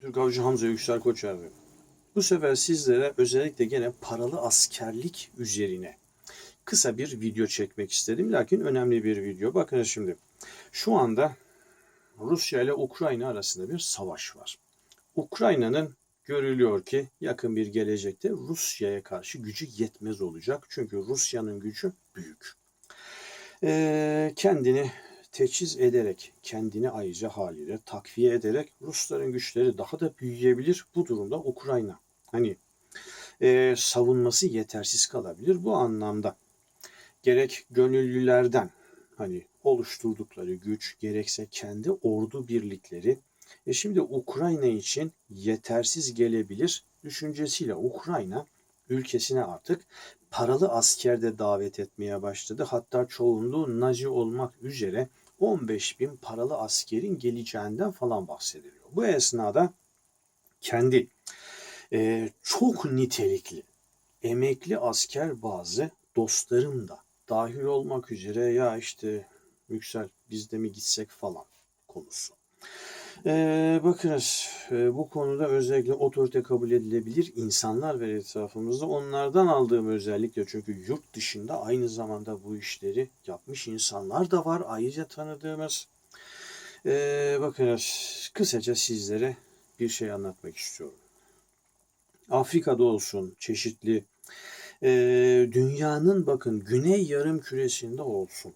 Türk Avcı Hamza Yüksel Koçerdi. Bu sefer sizlere özellikle gene paralı askerlik üzerine kısa bir video çekmek istedim. Lakin önemli bir video. Bakın şimdi. Şu anda Rusya ile Ukrayna arasında bir savaş var. Ukrayna'nın görülüyor ki yakın bir gelecekte Rusya'ya karşı gücü yetmez olacak. Çünkü Rusya'nın gücü büyük. Ee, kendini teçhiz ederek, kendini ayrıca haliyle takviye ederek Rusların güçleri daha da büyüyebilir. Bu durumda Ukrayna hani e, savunması yetersiz kalabilir. Bu anlamda gerek gönüllülerden hani oluşturdukları güç gerekse kendi ordu birlikleri e şimdi Ukrayna için yetersiz gelebilir düşüncesiyle Ukrayna ülkesine artık paralı asker de davet etmeye başladı. Hatta çoğunluğu Nazi olmak üzere 15 bin paralı askerin geleceğinden falan bahsediliyor. Bu esnada kendi e, çok nitelikli emekli asker bazı dostlarım da dahil olmak üzere ya işte Yüksel biz de mi gitsek falan konusu. Ee, bakınız e, bu konuda özellikle otorite kabul edilebilir insanlar ve etrafımızda onlardan aldığım özellikle çünkü yurt dışında aynı zamanda bu işleri yapmış insanlar da var ayrıca tanıdığımız. Ee, bakınız kısaca sizlere bir şey anlatmak istiyorum. Afrika'da olsun çeşitli e, dünyanın bakın güney yarım küresinde olsun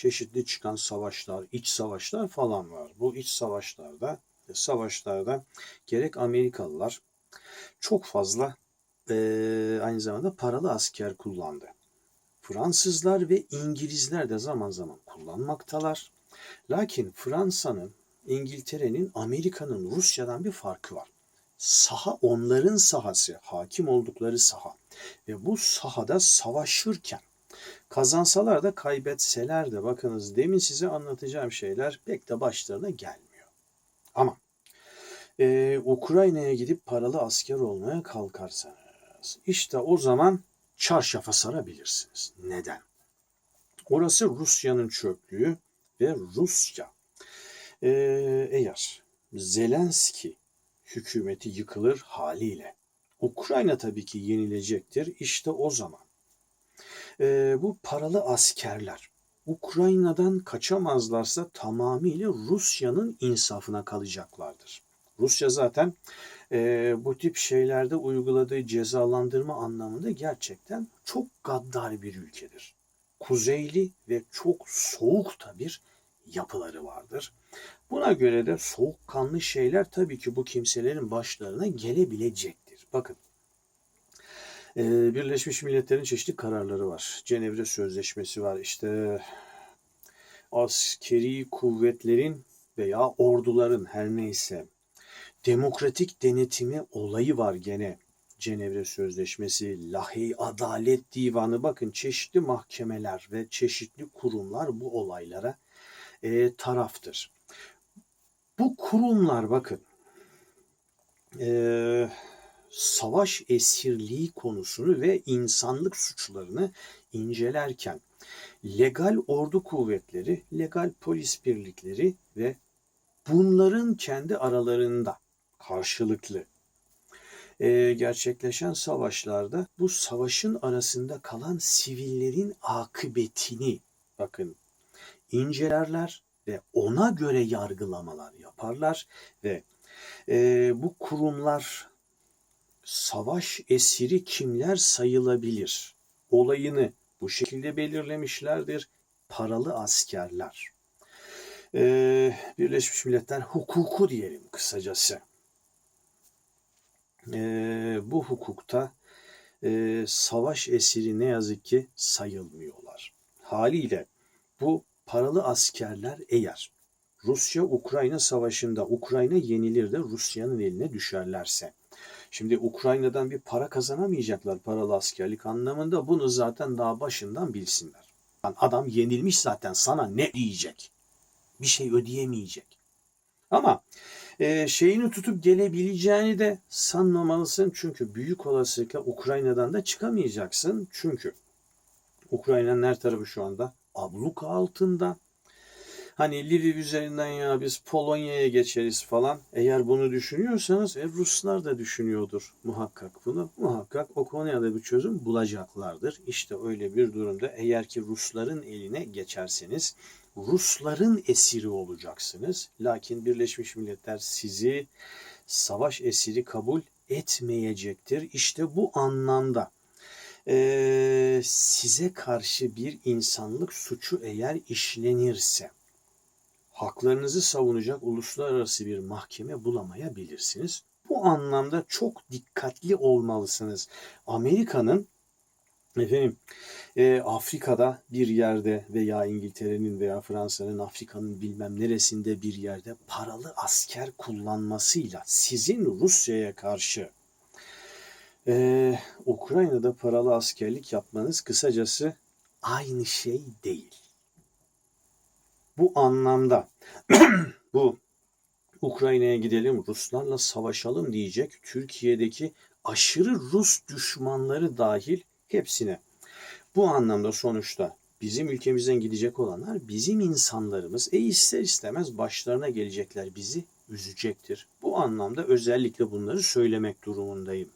çeşitli çıkan savaşlar, iç savaşlar falan var. Bu iç savaşlarda, savaşlarda gerek Amerikalılar çok fazla e, aynı zamanda paralı asker kullandı. Fransızlar ve İngilizler de zaman zaman kullanmaktalar. Lakin Fransa'nın, İngiltere'nin, Amerika'nın Rusya'dan bir farkı var. Saha onların sahası, hakim oldukları saha. Ve bu sahada savaşırken Kazansalar da kaybetseler de bakınız demin size anlatacağım şeyler pek de başlarına gelmiyor. Ama e, Ukrayna'ya gidip paralı asker olmaya kalkarsanız işte o zaman çarşafa sarabilirsiniz. Neden? Orası Rusya'nın çöplüğü ve Rusya e, eğer Zelenski hükümeti yıkılır haliyle Ukrayna tabii ki yenilecektir. İşte o zaman e, bu paralı askerler Ukrayna'dan kaçamazlarsa tamamıyla Rusya'nın insafına kalacaklardır. Rusya zaten e, bu tip şeylerde uyguladığı cezalandırma anlamında gerçekten çok gaddar bir ülkedir. Kuzeyli ve çok soğuk da bir yapıları vardır. Buna göre de soğukkanlı şeyler tabii ki bu kimselerin başlarına gelebilecektir. Bakın ee, Birleşmiş Milletler'in çeşitli kararları var. Cenevre Sözleşmesi var. İşte askeri kuvvetlerin veya orduların her neyse demokratik denetimi olayı var gene. Cenevre Sözleşmesi, Lahey Adalet Divanı bakın çeşitli mahkemeler ve çeşitli kurumlar bu olaylara e, taraftır. Bu kurumlar bakın e, savaş esirliği konusunu ve insanlık suçlarını incelerken legal ordu kuvvetleri, legal polis birlikleri ve bunların kendi aralarında karşılıklı e, gerçekleşen savaşlarda bu savaşın arasında kalan sivillerin akıbetini bakın incelerler ve ona göre yargılamalar yaparlar ve e, bu kurumlar savaş esiri kimler sayılabilir? Olayını bu şekilde belirlemişlerdir. Paralı askerler. Ee, Birleşmiş Milletler hukuku diyelim kısacası. Ee, bu hukukta e, savaş esiri ne yazık ki sayılmıyorlar. Haliyle bu paralı askerler eğer Rusya-Ukrayna savaşında Ukrayna yenilir de Rusya'nın eline düşerlerse Şimdi Ukrayna'dan bir para kazanamayacaklar paralı askerlik anlamında. Bunu zaten daha başından bilsinler. Yani adam yenilmiş zaten sana ne diyecek? Bir şey ödeyemeyecek. Ama e, şeyini tutup gelebileceğini de sanmamalısın. Çünkü büyük olasılıkla Ukrayna'dan da çıkamayacaksın. Çünkü Ukrayna'nın her tarafı şu anda abluka altında. Hani Lviv üzerinden ya biz Polonya'ya geçeriz falan. Eğer bunu düşünüyorsanız e, Ruslar da düşünüyordur muhakkak bunu. Muhakkak o konuya da bir çözüm bulacaklardır. İşte öyle bir durumda eğer ki Rusların eline geçerseniz Rusların esiri olacaksınız. Lakin Birleşmiş Milletler sizi savaş esiri kabul etmeyecektir. İşte bu anlamda eee, size karşı bir insanlık suçu eğer işlenirse haklarınızı savunacak uluslararası bir mahkeme bulamayabilirsiniz. Bu anlamda çok dikkatli olmalısınız. Amerika'nın efendim e, Afrika'da bir yerde veya İngiltere'nin veya Fransa'nın Afrika'nın bilmem neresinde bir yerde paralı asker kullanmasıyla sizin Rusya'ya karşı e, Ukrayna'da paralı askerlik yapmanız kısacası aynı şey değil. Bu anlamda bu Ukrayna'ya gidelim Ruslarla savaşalım diyecek Türkiye'deki aşırı Rus düşmanları dahil hepsine. Bu anlamda sonuçta bizim ülkemizden gidecek olanlar bizim insanlarımız. E ister istemez başlarına gelecekler bizi üzecektir. Bu anlamda özellikle bunları söylemek durumundayım.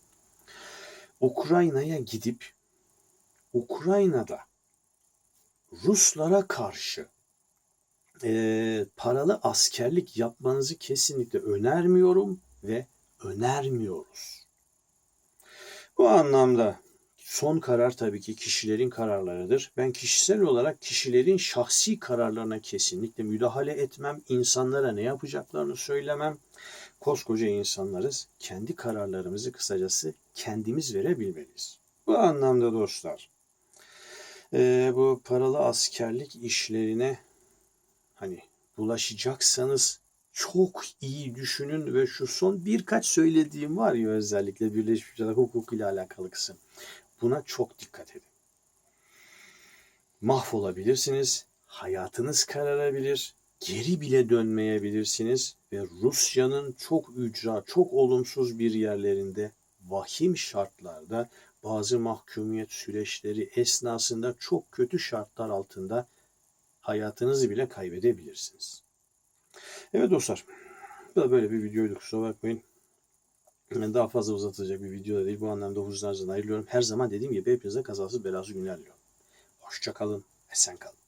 Ukrayna'ya gidip Ukrayna'da Ruslara karşı e, paralı askerlik yapmanızı kesinlikle önermiyorum ve önermiyoruz. Bu anlamda son karar tabii ki kişilerin kararlarıdır. Ben kişisel olarak kişilerin şahsi kararlarına kesinlikle müdahale etmem. İnsanlara ne yapacaklarını söylemem. Koskoca insanlarız. Kendi kararlarımızı kısacası kendimiz verebilmeliyiz. Bu anlamda dostlar bu paralı askerlik işlerine hani bulaşacaksanız çok iyi düşünün ve şu son birkaç söylediğim var ya özellikle Birleşmiş Milletler hukuk ile alakalı kısım. Buna çok dikkat edin. Mahvolabilirsiniz, hayatınız kararabilir, geri bile dönmeyebilirsiniz ve Rusya'nın çok ücra, çok olumsuz bir yerlerinde vahim şartlarda bazı mahkumiyet süreçleri esnasında çok kötü şartlar altında hayatınızı bile kaybedebilirsiniz. Evet dostlar, bu da böyle bir videoydu kusura bakmayın. Yani daha fazla uzatacak bir video da değil. Bu anlamda huzurlarınızdan ayrılıyorum. Her zaman dediğim gibi hepinize kazasız belasız günler diliyorum. Hoşça kalın, esen kalın.